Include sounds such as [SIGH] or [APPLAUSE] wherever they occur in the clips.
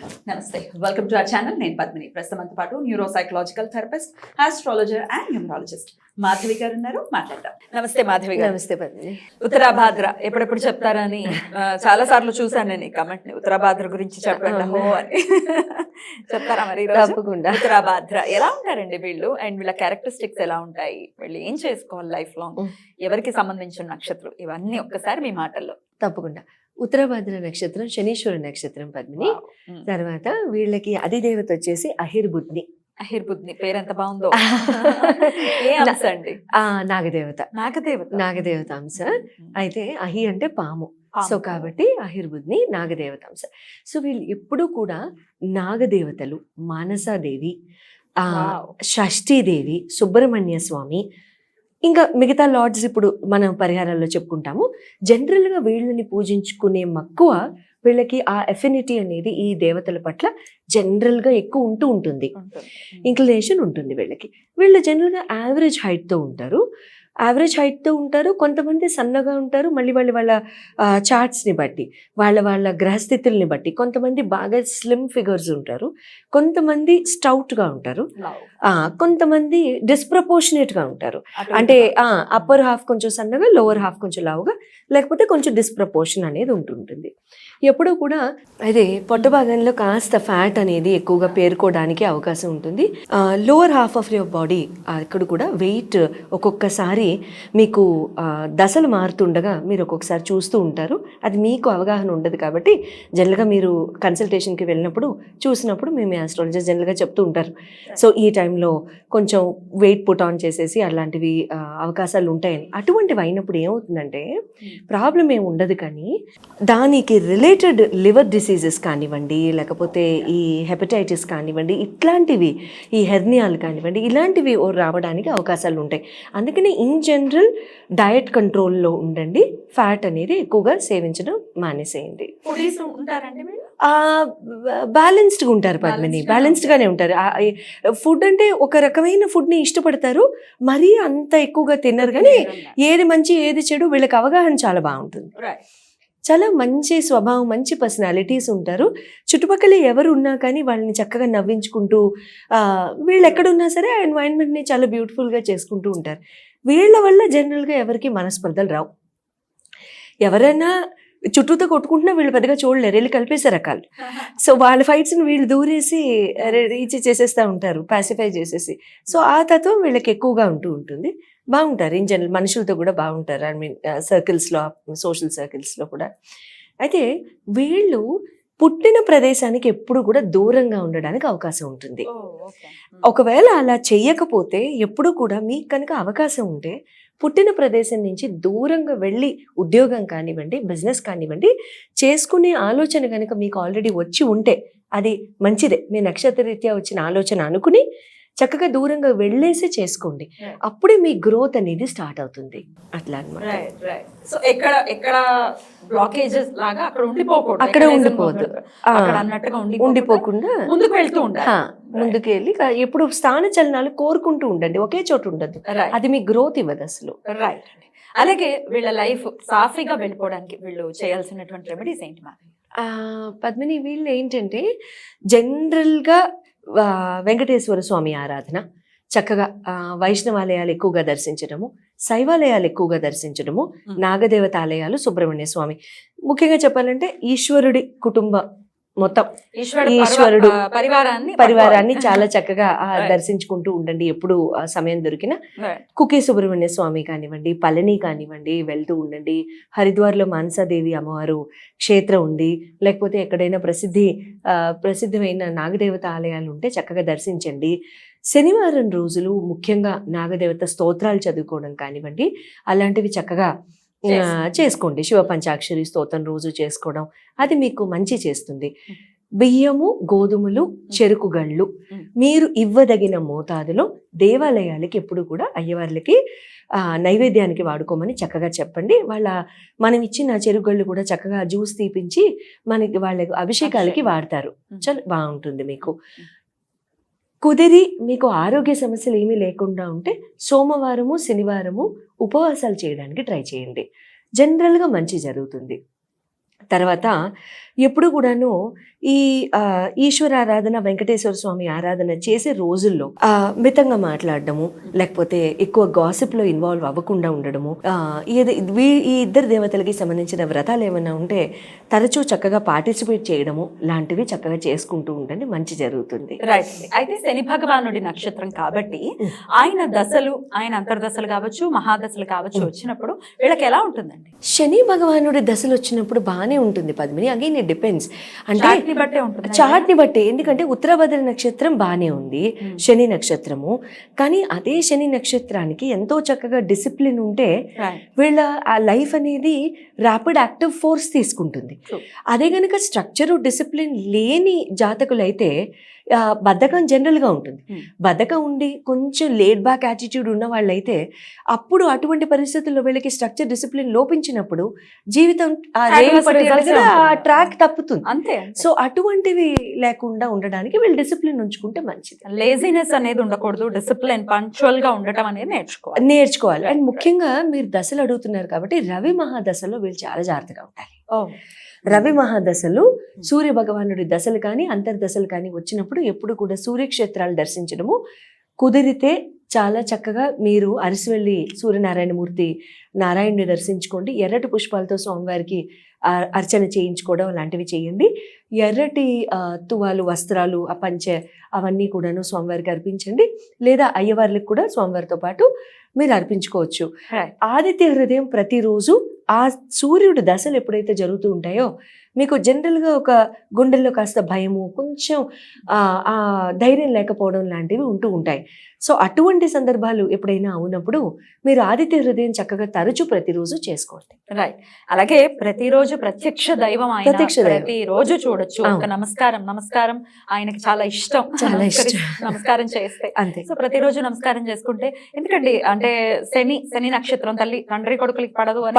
నమస్తే. Welcome to our channel నేను పద్మిని. ప్రస్తుతంతో పాటు neuro psychological therapist astrologer and numerologist Madhavi garu ఉన్నారు. మాట్లాడదాం. నమస్తే మాధవి గారు. నమస్తే పద్మిని. ఉత్తరాభాద్ర ఎప్పుడెప్పుడు చెప్తారని చాలా సార్లు చూసాను నేను ఈ కమెంట్ని. ఉత్తరాభాద్ర గురించి చెప్పండి. అవునా? హో అని చెప్తారా మరి? తప్పకుండా. ఉత్తరాభాద్ర ఎలా ఉంటారండి వీళ్ళు? అండ్ వీళ్ళ క్యారెక్టరిస్టిక్స్ ఎలా ఉంటాయి? వీళ్ళు ఏం చేసుకోవాలి లైఫ్ లాంగ్. ఎవరికి సంబంధించిన నక్షత్రం? ఇవన్నీ ఒక్కసారి మీ మాటల్లో తప్పకుండా. ఉత్తరభద్ర నక్షత్రం శనీశ్వర నక్షత్రం పద్మిని. తర్వాత వీళ్ళకి అధిదేవత వచ్చేసి అహిర్బుద్ని. అహిర్బుద్ని. పేరెంత బాగుందో. [LAUGHS] ఏ అంశ అండి? నాగదేవత. నాగదేవత. నాగదేవత అంశ. అయితే అహి అంటే పాము. సో కాబట్టి అహిర్బుద్ని నాగదేవత అంశ. సో వీళ్ళు ఎప్పుడూ కూడా నాగదేవతలు మానసాదేవి ఆ షష్ఠీదేవి సుబ్రహ్మణ్య స్వామి ఇంకా మిగతా లార్డ్స్ ఇప్పుడు మనం పరిహారాల్లో చెప్పుకుంటాము. జనరల్గా వీళ్ళని పూజించుకునే మక్కువ వీళ్ళకి ఆ ఎఫినిటీ అనేది ఈ దేవతల పట్ల జనరల్గా ఎక్కువ ఉంటూ ఉంటుంది. ఇంక్లినేషన్ ఉంటుంది వీళ్ళకి. వీళ్ళు జనరల్గా యావరేజ్ హైట్తో ఉంటారు. యావరేజ్ హైట్తో ఉంటారు కొంతమంది సన్నగా ఉంటారు మళ్ళీ వాళ్ళ వాళ్ళ చార్ట్స్ని బట్టి వాళ్ళ వాళ్ళ గ్రహస్థితుల్ని బట్టి. కొంతమంది బాగా స్లిమ్ ఫిగర్స్ ఉంటారు కొంతమంది స్టౌట్గా ఉంటారు ఆ, కొంతమంది డిస్ప్రపోర్షనేట్గా ఉంటారు. అంటే అప్పర్ హాఫ్ కొంచెం సన్నగా లోవర్ హాఫ్ కొంచెం లావుగా లేకపోతే కొంచెం డిస్ప్రపోర్షన్ అనేది ఉంటుంటుంది. ఎప్పుడూ కూడా అదే పొట్ట భాగంలో కాస్త ఫ్యాట్ అనేది ఎక్కువగా పేరుకోవడానికి అవకాశం ఉంటుంది. Lower half of your body అక్కడ కూడా వెయిట్ ఒక్కొక్కసారి మీకు దశలు మారుతుండగా మీరు ఒక్కొక్కసారి చూస్తూ ఉంటారు. అది మీకు అవగాహన ఉండదు కాబట్టి జనరల్గా మీరు కన్సల్టేషన్కి వెళ్ళినప్పుడు చూసినప్పుడు మేము ఆస్ట్రాలజర్ జనరల్గా చెప్తూ ఉంటారు. సో ఈ టైంలో కొంచెం వెయిట్ పుట్ ఆన్ చేసేసి అలాంటివి అవకాశాలు ఉంటాయని. అటువంటివి అయినప్పుడు ఏమవుతుందంటే ప్రాబ్లం ఏమి ఉండదు కానీ దానికి రిలేటెడ్ లివర్ డిసీజెస్ కానివ్వండి లేకపోతే ఈ హెపటైటిస్ కానివ్వండి ఇట్లాంటివి ఈ హెర్నియాలు కానివ్వండి ఇలాంటివి రావడానికి అవకాశాలు ఉంటాయి. అందుకని ఇన్ జనరల్ డయట్ కంట్రోల్లో ఉండండి. ఫ్యాట్ అనేది ఎక్కువగా సేవించడం మానేసేయండి. బ్యాలెన్స్డ్గా ఉంటారు పద్మిని. బ్యాలెన్స్డ్గానే ఉంటారు. ఫుడ్ అంటే ఒక రకమైన ఫుడ్ని ఇష్టపడతారు. మరీ అంత ఎక్కువగా తినరు కానీ ఏది మంచి ఏది చెడు వీళ్ళకి అవగాహన చాలా బాగుంటుంది. చాలా మంచి స్వభావం మంచి పర్సనాలిటీస్ ఉంటారు. చుట్టుపక్కల ఎవరు ఉన్నా కానీ వాళ్ళని చక్కగా నవ్వించుకుంటూ వీళ్ళు ఎక్కడున్నా సరే ఆ ఎన్వైరన్మెంట్ని చాలా బ్యూటిఫుల్గా చేసుకుంటూ ఉంటారు. వీళ్ళ వల్ల జనరల్గా ఎవరికి మనస్పర్ధలు రావు. ఎవరైనా చుట్టూతో కొట్టుకుంటున్నా వీళ్ళు పెద్దగా చూడలేరు. వెళ్ళి కలిపేసే రకాలు [LAUGHS] సో వాళ్ళ ఫైట్స్ని వీళ్ళు దూరేసి రీచ్ చేసేస్తూ ఉంటారు పాసిఫై చేసేసి. సో ఆ తత్వం వీళ్ళకి ఎక్కువగా ఉంటూ ఉంటుంది. బాగుంటారు. ఇన్ జనరల్ మనుషులతో కూడా బాగుంటారు. ఐ మీన్ సర్కిల్స్లో సోషల్ సర్కిల్స్లో కూడా. అయితే వీళ్ళు పుట్టిన ప్రదేశానికి ఎప్పుడు కూడా దూరంగా ఉండడానికి అవకాశం ఉంటుంది. ఒకవేళ అలా చెయ్యకపోతే ఎప్పుడు కూడా మీకు కనుక అవకాశం ఉంటే పుట్టిన ప్రదేశం నుంచి దూరంగా వెళ్ళి ఉద్యోగం కానివ్వండి బిజినెస్ కానివ్వండి చేసుకునే ఆలోచన కనుక మీకు ఆల్రెడీ వచ్చి ఉంటే అది మంచిదే. మీ నక్షత్ర రీత్యా వచ్చిన ఆలోచన అనుకుని చక్కగా దూరంగా వెళ్ళేసి చేసుకోండి. అప్పుడే మీ గ్రోత్ అనేది స్టార్ట్ అవుతుంది. అట్లా అన్నమాట Right, right. సో ఎక్కడ ఎక్కడ బ్లాకేజెస్ లాగా అక్కడ ఉండిపోకూడదు. అన్నట్టుగా ఉండిపోకుండా ముందుకు వెళ్తూ ఉండాలి. ముందుకు వెళ్ళి ఎప్పుడు స్థాన చలనాలు కోరుకుంటూ ఉండండి. ఒకే చోట ఉండదు అది మీ గ్రోత్ ఇవ్వదు అసలు. రైట్ అండి అలాగే వీళ్ళ లైఫ్ సాఫీగా వెళ్ళిపోవడానికి వీళ్ళు చేయాల్సినటువంటి రెమెడీస్ ఏంటి ఆ, పద్మిని వీళ్ళు ఏంటంటే జనరల్గా వెంకటేశ్వర స్వామి ఆరాధన చక్కగా ఆ, వైష్ణవాలయాలు ఎక్కువగా దర్శించడము శైవాలయాలు ఎక్కువగా దర్శించడము. నాగదేవత ఆలయాలు సుబ్రహ్మణ్య స్వామి ముఖ్యంగా చెప్పాలంటే ఈశ్వరుడి కుటుంబ మొత్తం ఈశ్వరుడు పరివారాన్ని పరివారాన్ని. చాలా చక్కగా. దర్శించుకుంటూ ఉండండి ఎప్పుడు ఆ సమయం దొరికినా. కుకే సుబ్రహ్మణ్య స్వామి కానివ్వండి పళని కానివ్వండి వెళ్తూ ఉండండి హరిద్వార్లో మానసాదేవి అమ్మవారు క్షేత్రం ఉంది లేకపోతే ఎక్కడైనా ప్రసిద్ధి ప్రసిద్ధమైన నాగదేవత ఆలయాలు ఉంటే చక్కగా దర్శించండి శనివారం రోజులు ముఖ్యంగా నాగదేవత స్తోత్రాలు చదువుకోవడం కానివ్వండి అలాంటివి చక్కగా చేసుకోండి. శివ పంచాక్షరి స్తోత్రం రోజు చేసుకోవడం అది మీకు మంచి చేస్తుంది బియ్యము గోధుమలు చెరుకు Mm. మీరు ఇవ్వదగిన మోతాదులో దేవాలయాలకి ఎప్పుడు కూడా అయ్యవార్లకి ఆ, నైవేద్యానికి వాడుకోమని చక్కగా చెప్పండి వాళ్ళ మనం ఇచ్చిన చెరుగళ్ళు కూడా చక్కగా జ్యూస్ తీపించి మనకి వాళ్ళకి అభిషేకాలకి అభిషేకం. వాడతారు. చాలా బాగుంటుంది మీకు కుదిరి మీకు ఆరోగ్య సమస్యలు ఏమీ లేకుండా ఉంటే సోమవారము శనివారము ఉపవాసాలు చేయడానికి ట్రై చేయండి. జనరల్గా మంచి జరుగుతుంది. తర్వాత ఎప్పుడు కూడాను ఈ ఈశ్వర ఆరాధన వెంకటేశ్వర స్వామి ఆరాధన చేసే రోజుల్లో మితంగా మాట్లాడడము లేకపోతే ఎక్కువ గాసిప్లో ఇన్వాల్వ్ అవ్వకుండా ఉండడము ఏది ఈ ఇద్దరు దేవతలకి సంబంధించిన వ్రతాలు ఏమైనా ఉంటే తరచూ చక్కగా పార్టిసిపేట్ చేయడము లాంటివి చక్కగా చేసుకుంటూ ఉండండి మంచి జరుగుతుంది. రైట్ అయితే శని భగవానుడి నక్షత్రం కాబట్టి ఆయన దశలు ఆయన అంతర్దశలు కావచ్చు మహాదశలు కావచ్చు వచ్చినప్పుడు వీళ్ళకి ఎలా ఉంటుందండి? శని భగవానుడి దశలు వచ్చినప్పుడు బాగానే ఉంటుంది పద్మిని. అగైన్ ఇట్ డిపెండ్స్ అంటే చాట్ని బట్టే ఉంటుంది చాట్ని బట్టి. ఎందుకంటే ఉత్తరాభద్ర నక్షత్రం బాగానే ఉంది శని నక్షత్రము. కానీ అదే శని నక్షత్రానికి ఎంతో చక్కగా డిసిప్లిన్ ఉంటే వీళ్ళ ఆ లైఫ్ అనేది ర్యాపిడ్ యాక్టివ్ ఫోర్స్ తీసుకుంటుంది. అదే కనుక స్ట్రక్చరు డిసిప్లిన్ లేని జాతకులైతే బద్ధకం జనరల్గా ఉంటుంది. బద్ధకం ఉండి కొంచెం లేట్ బ్యాక్ యాటిట్యూడ్ ఉన్న వాళ్ళైతే అప్పుడు అటువంటి పరిస్థితుల్లో వీళ్ళకి స్ట్రక్చర్ డిసిప్లిన్ లోపించినప్పుడు జీవితం. ట్రాక్ తప్పుతుంది. అంతే సో అటువంటివి లేకుండా ఉండడానికి వీళ్ళు డిసిప్లిన్ ఉంచుకుంటే మంచిది. లేజినెస్ అనేది ఉండకూడదు. డిసిప్లిన్ పంచువల్గా ఉండటం అనేది నేర్చుకోవాలి. నేర్చుకోవాలి. అండ్ ముఖ్యంగా మీరు దశలు అడుగుతున్నారు కాబట్టి రవి మహాదశలో వీళ్ళు చాలా జాగ్రత్తగా ఉండాలి. రవి మహాదశలు సూర్య భగవానుడి దశలు కానీ అంతర్దశలు కానీ వచ్చినప్పుడు ఎప్పుడు కూడా సూర్యక్షేత్రాలు దర్శించడము. కుదిరితే చాలా చక్కగా మీరు అరిసివెళ్ళి సూర్యనారాయణమూర్తి నారాయణుని దర్శించుకోండి. ఎర్రటి పుష్పాలతో స్వామివారికి అర్చన చేయించుకోవడం లాంటివి చేయండి. ఎర్రటి తువాలు వస్త్రాలు ఆ పంచె అవన్నీ కూడాను స్వామివారికి అర్పించండి. లేదా అయ్యవార్లకు కూడా స్వామివారితో పాటు మీరు అర్పించుకోవచ్చు. ఆదిత్య హృదయం ప్రతిరోజు ఆ సూర్యుడి దశలు ఎప్పుడైతే జరుగుతూ ఉంటాయో మీకు జనరల్గా ఒక గుండెల్లో కాస్త భయము కొంచెం ఆ, ఆ ధైర్యం లేకపోవడం లాంటివి ఉంటూ ఉంటాయి. సో అటువంటి సందర్భాలు ఎప్పుడైనా అవునప్పుడు మీరు ఆదిత్య హృదయం చక్కగా తరచూ ప్రతిరోజు చేసుకోండి. రైట్ అలాగే ప్రతిరోజు ప్రత్యక్ష దైవం ప్రత్యక్ష రోజు చూడొచ్చు. ఒక. నమస్కారం నమస్కారం ఆయనకి చాలా ఇష్టం. చాలా ఇష్టం. నమస్కారం చేస్తే. అంతే. సో ప్రతిరోజు నమస్కారం చేసుకుంటే ఎందుకండి? అంటే శని శని నక్షత్రం తల్లి తండ్రి కొడుకులకి పడదు అని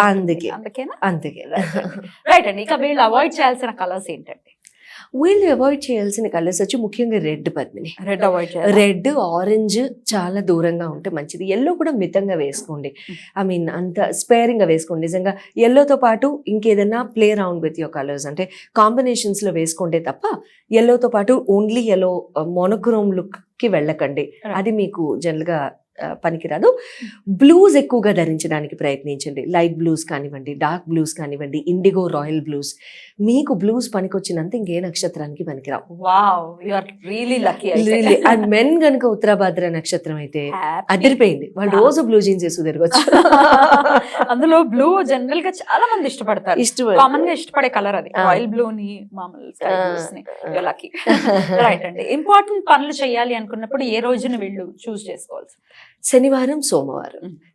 అందుకే. అందుకేనా? అందుకే. [LAUGHS] రైట్ అండి. ఇక వీళ్ళు అవాయిడ్ చేయాల్సిన కలర్స్ ఏంటండి? వీళ్ళు అవాయిడ్ చేయాల్సిన కలర్స్ వచ్చి ముఖ్యంగా రెడ్ పద్మిని. రెడ్ అవాయిడ్ చేయాలి? రెడ్ ఆరెంజ్ చాలా దూరంగా ఉంటే మంచిది. ఎల్లో కూడా మితంగా వేసుకోండి. ఐ మీన్ అంత స్పేరింగ్గా వేసుకోండి. నిజంగా ఎల్లోతో పాటు ఇంకేదైనా play around with your colours అంటే కాంబినేషన్స్లో వేసుకుంటే తప్ప ఎల్లోతో పాటు ఓన్లీ ఎల్లో మోనోక్రోమ్ లుక్కి వెళ్ళకండి. అది మీకు జనరల్గా పనికిరాదు. బ్లూస్ ఎక్కువగా ధరించడానికి ప్రయత్నించండి. లైట్ బ్లూస్ కానివ్వండి డార్క్ బ్లూస్ కానివ్వండి ఇండిగో రాయల్ బ్లూస్. మీకు బ్లూస్ పనికొచ్చినంత ఇంకే నక్షత్రానికి పనికిరావు. Wow! You are really lucky and men గనుక ఉత్తరాభాద్ర నక్షత్రం అయితే అదిరిపోయింది. వాళ్ళు రోజు బ్లూ జీన్స్ వేసు తిరగచ్చు. [LAUGHS] అందులో బ్లూ జనరల్గా చాలా మంది ఇష్టపడతారు. ఇష్టం కామన్గా ఇష్టపడే కలర్ అది. రాయల్ బ్లూ ని మామూలు. లక్కీ రైట్ [LAUGHS] అండి. ఇంపార్టెంట్ పనులు చేయాలి అనుకున్నప్పుడు ఏ రోజున వీళ్ళు? చూస్ చేసుకోవాల్సి శనివారం సోమవారం.